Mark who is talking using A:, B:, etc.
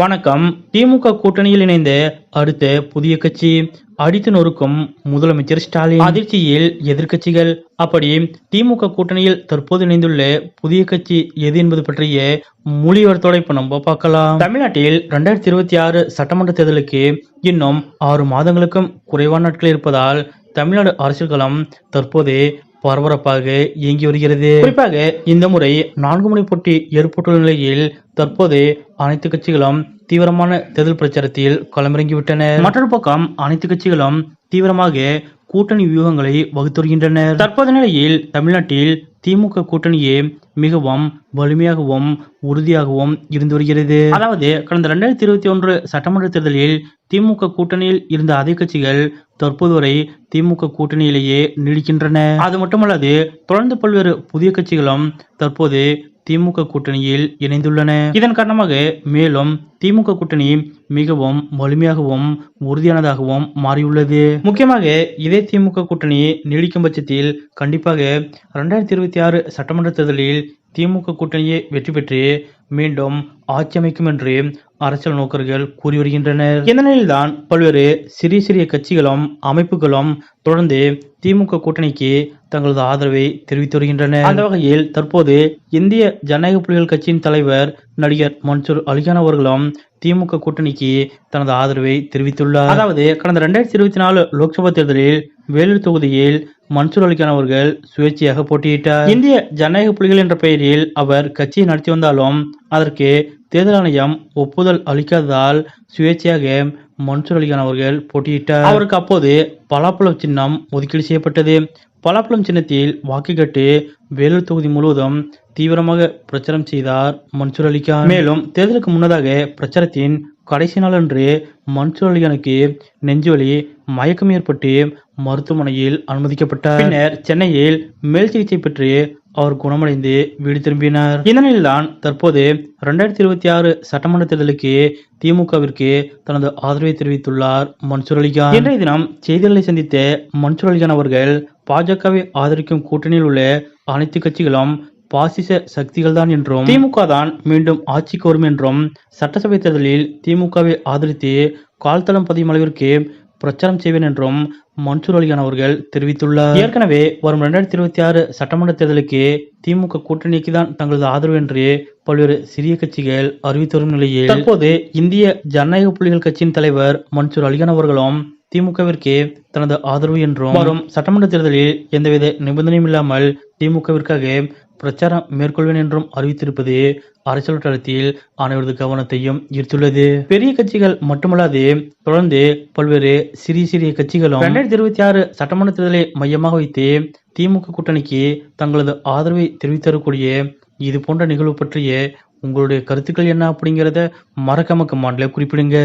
A: வணக்கம். திமுக கூட்டணியில் இணைந்து அடுத்த புதிய கட்சி. அடித்து நொறுக்கும் முதலமைச்சர் ஸ்டாலின். அதிர்ச்சியில் எதிர்கட்சிகள் அப்படி திமுக கூட்டணியில் தற்போது இணைந்துள்ள புதிய கட்சி எது என்பது பற்றிய மொழிவரத்தோட இப்ப நம்ம பார்க்கலாம். தமிழ்நாட்டில் ரெண்டாயிரத்தி இருபத்தி ஆறு சட்டமன்ற தேர்தலுக்கு இன்னும் ஆறு மாதங்களுக்கும் குறைவான நாட்கள் இருப்பதால் தமிழ்நாடு அரசியல் களம் தற்போது பரபரப்பாக இயங்கி வருகிறது. குறிப்பாக இந்த முறை நான்கு மணி போட்டி ஏற்பட்டுள்ள நிலையில் தற்போது அனைத்து கட்சிகளும் தீவிரமான தேர்தல் பிரச்சாரத்தில் களமிறங்கிவிட்டன மற்றொரு பக்கம் அனைத்து கட்சிகளும் தீவிரமாக கூட்டணி வியூகங்களை வகுத்து தற்போது நிலையில் தமிழ்நாட்டில் திமுக கூட்டணியே மிகவும் வலிமையாகவும் உறுதியாகவும் இருந்து வருகிறது. அதாவது கடந்த ரெண்டாயிரத்தி இருபத்தி ஒன்று சட்டமன்ற தேர்தலில் திமுக கூட்டணியில் இருந்த அதே கட்சிகள் தற்போது வரை திமுக கூட்டணியிலேயே நீடிக்கின்றன. அது மட்டுமல்லாது தொடர்ந்து பல்வேறு புதிய கட்சிகளும் தற்போது திமுக கூட்டணியில் இணைந்துள்ளன. இதன் காரணமாக மேலும் திமுக கூட்டணி மிகவும் வலிமையாகவும் உறுதியானதாகவும் மாறியுள்ளது. முக்கியமாக இதே திமுக கூட்டணி நீடிக்கும் பட்சத்தில் கண்டிப்பாக இரண்டாயிரத்தி இருபத்தி ஆறு சட்டமன்ற தேர்தலில் திமுக கூட்டணியை வெற்றி பெற்று மீண்டும் ஆட்சி அமைக்கும் என்று அரசியல் நோக்கர்கள் கூறி வருகின்றனர் இந்த நிலையில்தான் பல்வேறு சிறிய சிறிய கட்சிகளும் அமைப்புகளும் தொடர்ந்து திமுக கூட்டணிக்கு தங்களது ஆதரவை தெரிவித்து வருகின்றனர். அந்த வகையில் தற்போது இந்திய ஜனநாயக புலிகள் கட்சியின் தலைவர் நடிகர் மன்சூர் அலிகான் அவர்களும் திமுக கூட்டணிக்கு தனது ஆதரவை தெரிவித்துள்ளார். அதாவது கடந்த ரெண்டாயிரத்தி இருபத்தி நாலு லோக்சபா தேர்தலில் வேலூர் தொகுதியில் மன்சூர் அலிகான் அவர்கள் சுயேட்சையாக போட்டியிட்டார். இந்திய ஜனநாயக புலிகள் என்ற பெயரில் அவர் கட்சியை நடத்தி வந்தாலும் அதற்கு தேர்தல் ஆணையம் ஒப்புதல் அளிக்காததால் சுயேட்சையாக மன்சூர் அலிகான் அவர்கள் போட்டியிட்டார். அவருக்கு அப்போது பலாப்பழம் சின்னம் ஒதுக்கீடு செய்யப்பட்டது. பலாப்பழம் சின்னத்தில் வாக்கு கேட்டு வேலூர் தொகுதி முழுவதும் தீவிரமாக பிரச்சாரம் செய்தார் மன்சூர் அலிகான். மேலும் தேர்தலுக்கு முன்னதாக பிரச்சாரத்தின் கடைசி நாளன்று மன்சூர் அலிகானுக்கு நெஞ்சுவலி மயக்கம் ஏற்பட்டு மருத்துவமனையில் அனுமதிக்கப்பட்டார். பின்னர் சென்னையில் மேல் சிகிச்சை பெற்று அவர் குணமடைந்து வீடு திரும்பினார். இதனில் தான் தற்போது இரண்டாயிரத்தி இருபத்தி ஆறு சட்டமன்ற தேர்தலுக்கு திமுகவிற்கு தனது ஆதரவை தெரிவித்துள்ளார் மன்சூர் அலிகான் இன்றைய தினம் செய்திகளை சந்தித்த மன்சூர் அலிகான் அவர்கள் பாஜகவை ஆதரிக்கும் கூட்டணியில் உள்ள அனைத்து கட்சிகளும் பாசிச சக்திகள் தான் என்றும் திமுக தான் மீண்டும் ஆட்சிக்கு வரும் என்றும் சட்டசபை தேர்தலில் திமுகவை ஆதரித்து கால்தளம் பதியும் அளவிற்கு பிரச்சாரம் செய்வேன் என்றும் மன்சூர் அலிகான் அவர்கள் தெரிவித்துள்ளார். ஏற்கனவே வரும் இரண்டாயிரத்தி இருபத்தி ஆறு சட்டமன்ற தேர்தலுக்கு திமுக கூட்டணிக்கு தான் தங்களது ஆதரவு என்று பல்வேறு சிறிய கட்சிகள் அறிவித்து வரும் நிலையில் தற்போது இந்திய ஜனநாயக புலிகள் கட்சியின் தலைவர் மன்சூர் அலிகான் அவர்களும் திமுகவிற்கு தனது ஆதரவு என்றும் வரும் சட்டமன்ற தேர்தலில் எந்தவித நிபந்தனையும் இல்லாமல் திமுகவிற்காக பிரச்சாரம் மேற்கொள்வேன் என்றும் அறிவித்திருப்பது அரசியல் வட்டாரத்தில் அனைவரது கவனத்தையும் ஈர்த்துள்ளது. பெரிய கட்சிகள் மட்டுமல்லாது தொடர்ந்து பல்வேறு சிறிய சிறிய கட்சிகளும் இரண்டாயிரத்தி இருபத்தி ஆறு சட்டமன்ற தேர்தலை மையமாக வைத்து திமுக கூட்டணிக்கு தங்களது ஆதரவை தெரிவித்தரக்கூடிய இது போன்ற நிகழ்வு பற்றிய உங்களுடைய கருத்துக்கள் என்ன அப்படிங்கிறத மறக்காம கமாண்ட்ல குறிப்பிடுங்க.